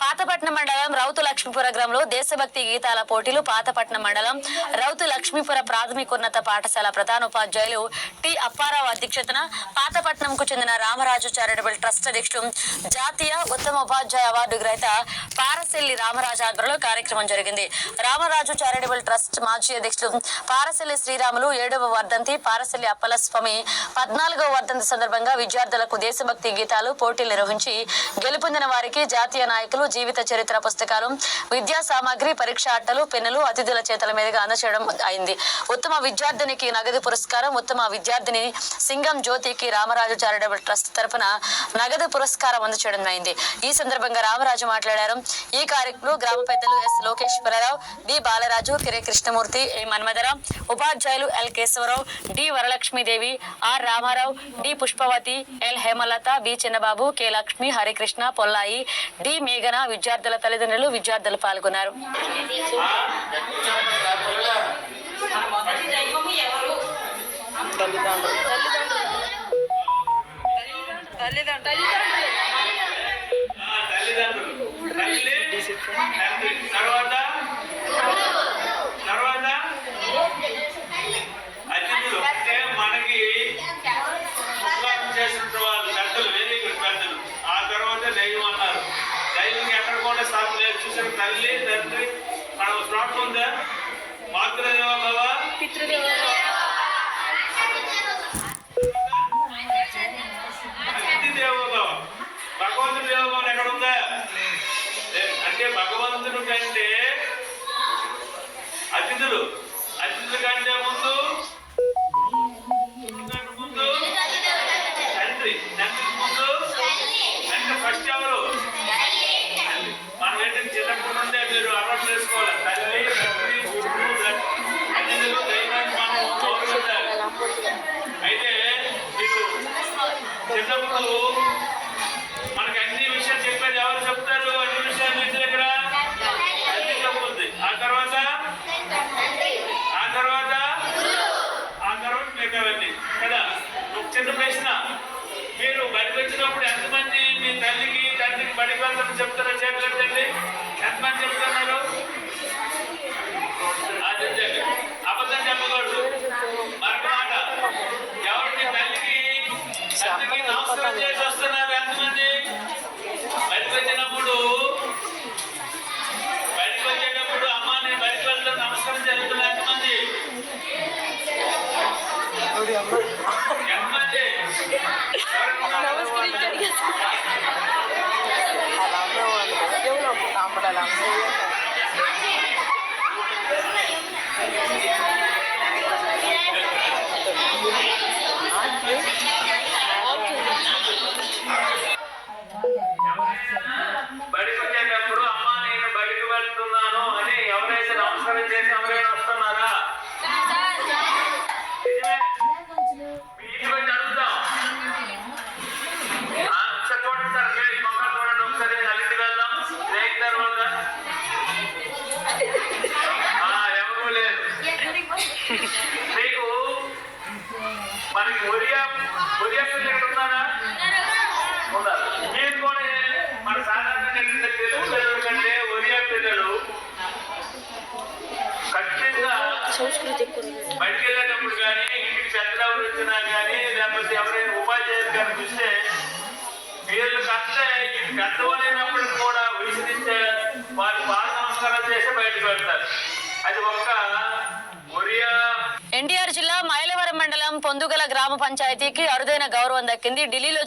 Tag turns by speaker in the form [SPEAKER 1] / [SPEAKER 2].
[SPEAKER 1] పాతపట్నం మండలం రౌతు లక్ష్మీపుర గ్రామంలో దేశభక్తి గీతాల పోటీలు పాతపట్నం మండలం రౌతు లక్ష్మీపుర ప్రాథమికోన్నత పాఠశాల ప్రధానోపాధ్యాయులు టి అప్పారావు అధ్యక్షతన పాతపట్నంకు చెందిన రామరాజు చారిటబుల్ ట్రస్ట్ అధ్యక్షుడు జాతీయ ఉత్తమ ఉపాధ్యాయ అవార్డు గ్రహీత పారసెల్లి రామరాజు ఆధ్వర్యంలో కార్యక్రమం జరిగింది. రామరాజు చారిటబుల్ ట్రస్ట్ మాజీ అధ్యక్షుడు పారసెల్లి శ్రీరాములు ఏడవ వర్ధంతి పారసెల్లి అప్పలస్వామి పద్నాలుగవ వర్ధంతి సందర్భంగా విద్యార్థులకు దేశభక్తి గీతాలు పోటీలు నిర్వహించి గెలుపొందిన వారికి జాతీయ నాయకులు జీవిత చరిత్ర పుస్తకాలు విద్యా సామాగ్రి పరీక్ష అట్టలు పెన్నులు అతిథుల చేతల మీదుగా అందచేయడం అయింది. ఉత్తమ విద్యార్థినికి నగదు పురస్కారం ఉత్తమ విద్యార్థిని సింగం జ్యోతికి రామరాజు చారిటబుల్ ట్రస్ట్ తరఫున నగదు పురస్కారం అందచేయడం అయింది. ఈ సందర్భంగా రామరాజు మాట్లాడారు. ఈ కార్యక్రమంలో గ్రామ పెద్దలు S Lokeswararao D Balaraju Kere Krishnamurthy A Manmadharao ఉపాధ్యాయులు L Kesavarao D Varalakshmidevi R Ramarao D Pushpavathi L Hemalatha B Chinnababu K Lakshmi Harikrishna Pollai D మేఘన విద్యార్థుల తల్లిదండ్రులు విద్యార్థులు పాల్గొన్నారు.
[SPEAKER 2] తర్వాత తర్వాత అతిథులు అంటే మనకి ముఖ్యం చేసిన వాళ్ళు పెద్దలు వెరీ గుడ్ పెద్దలు ఆ తర్వాత దైవం అన్నారు దైవంకి ఎక్కడ కూడా స్థానం లేదు చూసిన తల్లి తండ్రి మనం శ్లోకం ఉందా പിതൃദേവത వెళ్ళమని చెప్తారో చేతులండి ఎంతమంది చెప్తున్నారు. అబద్ధం చెప్పకూడదు. మరొక మాట ఎవరు మీ తల్లికి తండ్రికి నమస్కారం చేసి వస్తున్నారు ఎంతమంది? బయటకు వచ్చినప్పుడు బయటకు వచ్చేటప్పుడు అమ్మ నేను బయటకు వెళ్తాను నమస్కారం జరుగుతుంది ఎంతమంది? ఎంతమంది బయటికి వెళ్ళేటప్పుడు కానీ ఇంటికి వచ్చినా కానీ లేకపోతే ఎవరైనా ఉపాధ్యాయులు కానీ చూస్తే వీళ్ళు కంటే పెద్దవాళ్ళైనప్పుడు కూడా విసిరించే వారి పాద నమస్కారం చేసి బయటకు వెళ్తారు. అది ఒక్క ఒరియా
[SPEAKER 1] ఎన్టీఆర్ జిల్లా మైలవరం మండలం పొందుగల గ్రామ పంచాయతీకి అరుదైన గౌరవం దక్కింది. ఢిల్లీలో